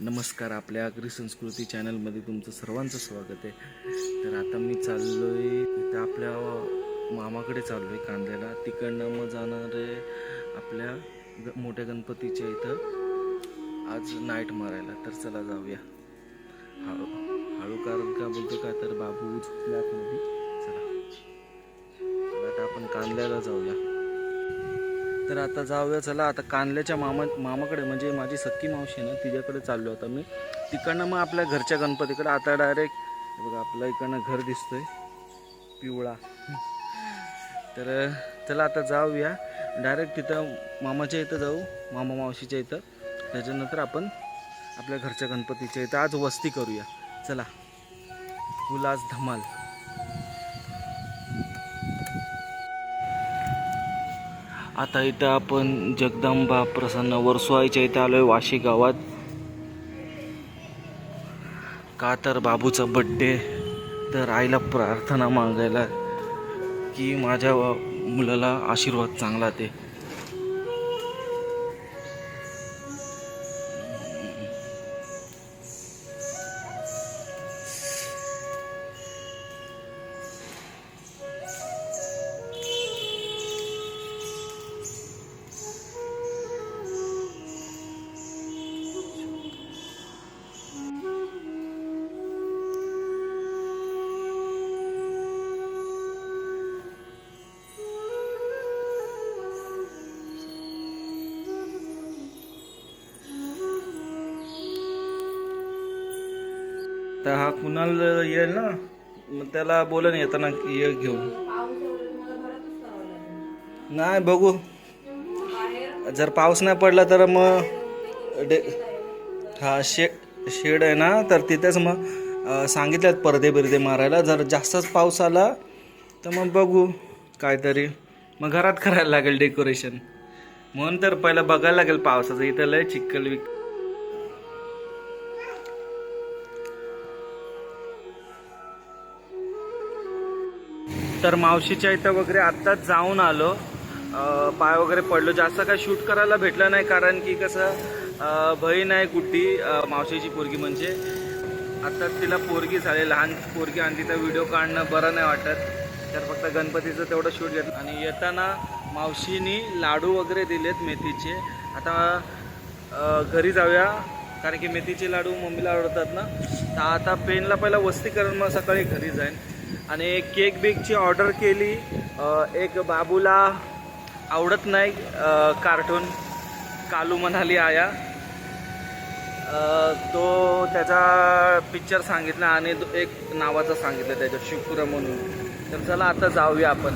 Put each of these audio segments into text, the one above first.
नमस्कार आपल्या अग्री संस्कृती चॅनलमध्ये तुमचं सर्वांचं स्वागत आहे. तर आता मी चाललो आहे इथं आपल्या मामाकडे चाललो आहे कांद्याला. तिकडनं मग जाणार आहे आपल्या ग मोठ्या गणपतीच्या इथं. आज नाईट मारायला. तर चला जाऊया. हळू हळू कारण का बोलतो का? तर बाबू फ्लॅटमध्ये चला आता आपण कांद्याला जाऊया. तर आता जाऊया चला. आता कांदल्याच्या मामा मामाकडे म्हणजे माझी सख्खी मावशी आहे ना तिच्याकडे चाललो होता मी. तिकडनं मग आपल्या घरच्या गणपतीकडे आता डायरेक्ट बघा आपलं इकडनं घर दिसतंय. पिवळा. तर चला आता जाऊया. डायरेक्ट तिथं मामाच्या इथं जाऊ मामा मावशीच्या इथं. त्याच्यानंतर आपण आपल्या घरच्या गणपतीच्या इथं आज वस्ती करूया. चला. उल्हास धमाल. आता इथं आपण जगदंबा प्रसन्न वर्सोवाईच्या इथं आलोय वाशी गावात. का तर बाबूचा बड्डे तर आईला प्रार्थना मागायला की माझ्या मुलाला आशीर्वाद चांगला ते तर हा कुणाल येईल ना? मग त्याला बोलन येताना ये घेऊन. नाही बघू. जर पाऊस नाही पडला तर मग डे हा शे शेड आहे ना तर तिथेच मग सांगितल्यात पडदे बिरदे मारायला. जर जास्तच पाऊस आला तर मग बघू काहीतरी. मग घरात करायला लागेल डेकोरेशन म्हणून तर पहिलं बघायला लागेल पावसाचं. इथं लय चिखल विक तर मावशीच्या इथं वगैरे आत्ताच जाऊन आलो. पाय वगैरे पडलो. जास्त काय शूट करायला भेटलं नाही कारण की कसं बहीण आहे गुड्डी मावशीची पोरगी म्हणजे. आत्ताच तिला पोरगी झाली. लहान पोरगी आणि तिथं व्हिडिओ काढणं बरं नाही वाटत. तर फक्त गणपतीचं तेवढं शूट घेतलं. आणि येताना मावशीनी लाडू वगैरे दिलेत मेथीचे. आता घरी जाऊया. कारण की मेथीचे लाडू मम्मीला आवडतात ना. तर आता पेनला पहिला वस्ती करून मग सकाळी घरी जाईन. आणि केक बेकची ऑर्डर केली. एक बाबूला आवडत नाही कार्टून. कालू म्हणाली आया. तो त्याचा पिक्चर सांगितला आणि एक नावाचं सांगितलं त्याच्या शुक्र म्हणून. तर चला आता जाऊया आपण.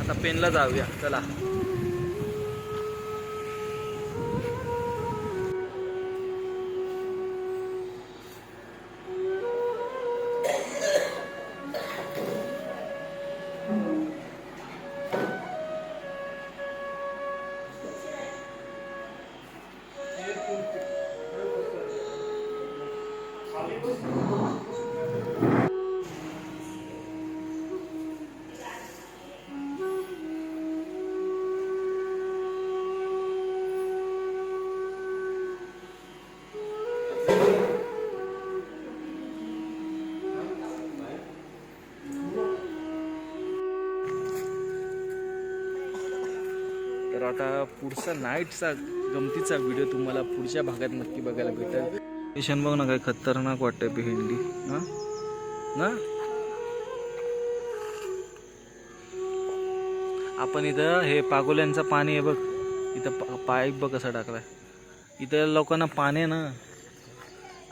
आता पेनला जाऊया. चला. तर आता पुढचा नाईटचा गमतीचा व्हिडिओ तुम्हाला पुढच्या भागात नक्की बघायला भेटेल. पेशन बघ ना काय खतरनाक वाटतंय भेंडी. ना ना? आपण इथं हे पागोल्यांचं पाणी आहे बघ. इथं पाईप बघ कसा टाकलाय. इथं लोकांना पाणी आहे ना.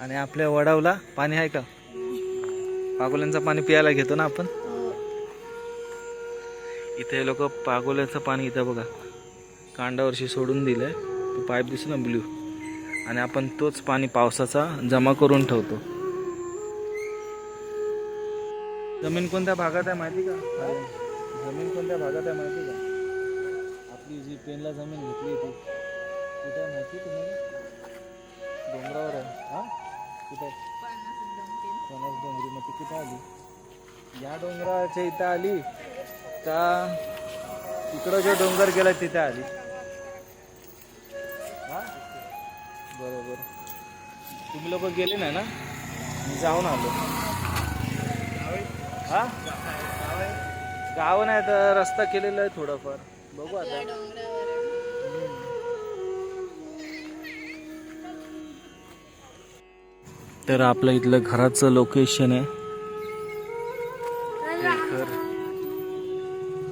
आणि आपल्या वडावला पाणी आहे का? पागोल्यांचं पाणी प्यायला घेतो ना आपण. इथे लोक पागोल्याचं पाणी इथं बघा. कांडावरशी सोडून दिलंय. तो पाईप दिसू ना ब्ल्यू. आणि आपण तोच पाणी पावसाचा जमा करून ठेवतो. जमीन कोणत्या भागात आहे माहिती का? जमीन कोणत्या भागात आहे माहिती का? आपली जी पेनला जमीन घेतली ती कुठे आहे माहिती तुम्ही डोंगरावर आहे. हा? कुठे? फणस डोंगरी. मग ती कुठे आली? या डोंगराच्या इथं आली का? इकडं जो डोंगर गेला तिथे आली. तुम्ही लोक गेले नाही ना? मी जाऊन आलो. हा? गाव नाही तर रस्ता केलेला आहे थोडाफार. बघू आता. तर आपलं इथलं घराचं लोकेशन आहे.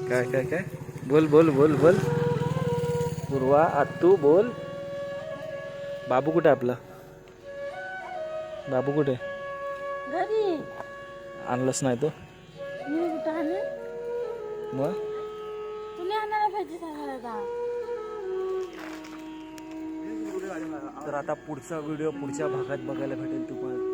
काय काय काय? बोल बोल बोल बोल. पूर्वा आत्तू बोल. बाबू कुठे आपला? बाबू कुठे? घरी. आणलंच नाही तो. मी कुठं मग? तुला आणायला पाहिजे सांगायला तर आता पुढचा व्हिडिओ पुढच्या भागात बघायला भेटेल तुम्हाला.